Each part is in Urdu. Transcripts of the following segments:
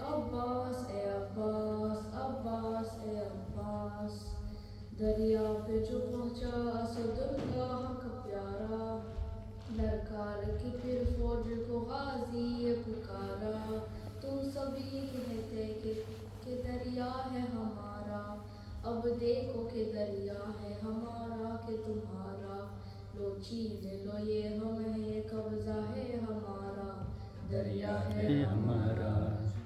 عباس، اے عباس عباس، اے عباس۔ دریا پہ جو پہنچا اسد اللہ کا پیارا۔ لڑکار کی پھر فوج کو غازی پکارا۔ تم سبھی کہتے کہ کہ دریا ہے ہمارا۔ اب دیکھو کہ دریا ہے ہمارا کہ تمہارا۔ لو چین لو، یہ ہم ہے قبضہ ہے ہمارا۔ دریا ہے ہمارا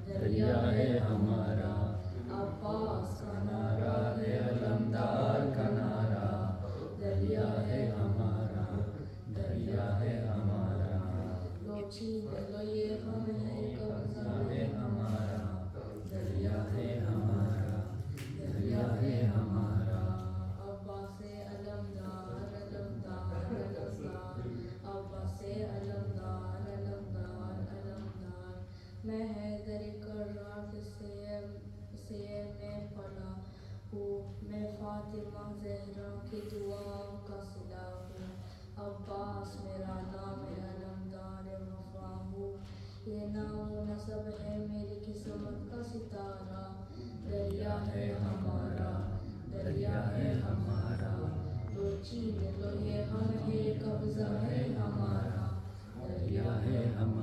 دریا ہے ہمارا۔ فاطمہ زہرا کی دعاؤں کا صدا ہوں عباس میرا نام ہے علمدار وفا ہوں یہ نام و نصب ہے میری قسمت کا ستارہ۔ دریا ہے ہمارا، دریا ہے ہمارا۔ لو چین لو یہ ہم ہے قبضہ ہے ہمارا۔ دریا ہے ہمارا۔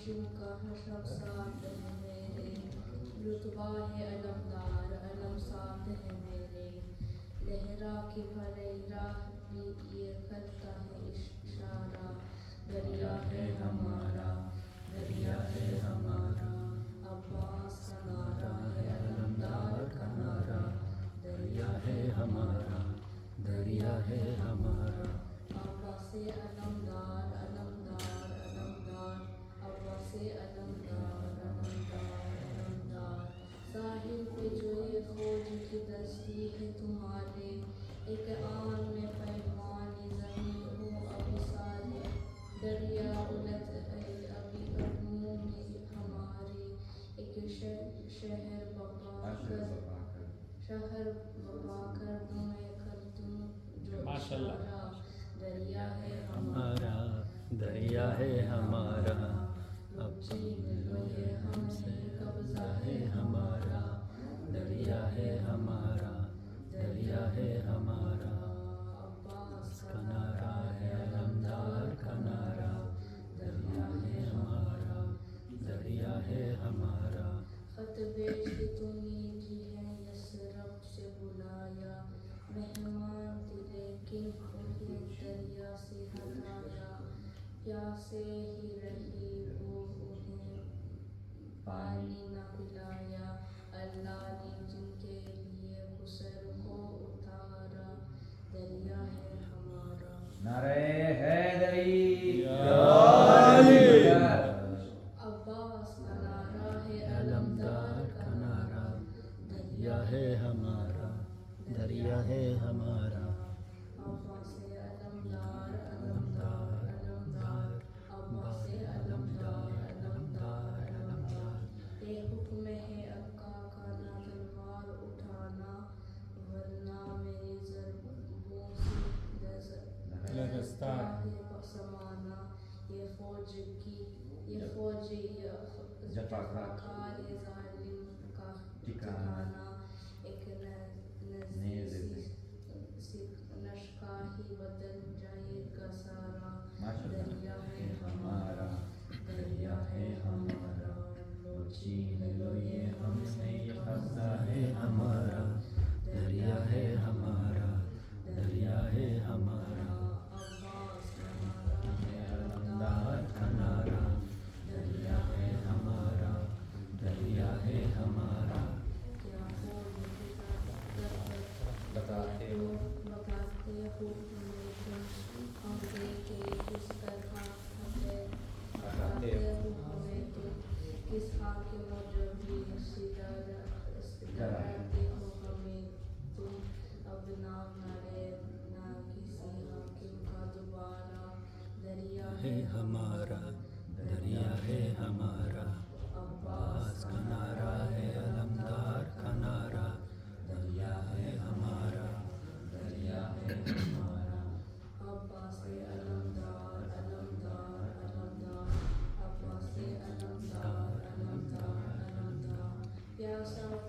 بنی کا حشم ساتھ ہے میرے رتبہ ہے علمدار علم ساتھ ہے میرے لہرا کے بھریرا بھی یہ کرتا ہے اشارہ دریا ہے ہمارا دریا ہے ہمارا عباس کا نعرہ ہے کی ہے تمہارے ایک آن میں پیمانی زمین ہو ابھی سارے دریا الٹ ہے ابھی قدموں میں ہمارے ایک شہ- شہر بپا کر شہر بپا کر تمہیں کر تم جو اشارہ دریا ہے ہمارا دریا ہے ہمارا۔ اب چین لو ہے ہمارا، دریا ہے ہمارا۔ عباس کا نعرہ ہے علمدار، کا نعرہ۔ دریا ہے ہمارا، دریا ہے ہمارا۔ خط بیچ کے تمہیں کی ہے یسرب سے بلایا۔ مہمان تھے لیکن انہیں دریا سے ہٹایا۔ پیاسے ہی رہی وہ انہیں پانی نہ پلایا۔ اللہ نے جن کے لیے خسر کو اتارا دریا ہے ہمارا۔ نعرہ حیدری۔ عباس کا نعرہ ہے علمدار کا نعرہ۔ دریا ہے ہمارا۔ دریا ہے ہمارا۔ عباس Ходжики, є ходжі, з Джафакарі, загальні в руках Тікана, Екенез. Locateru. Locateru, Megas, Andekeus, que Locateru, Megas, Ishaque, Mojavi, Cidada,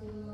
Gracias.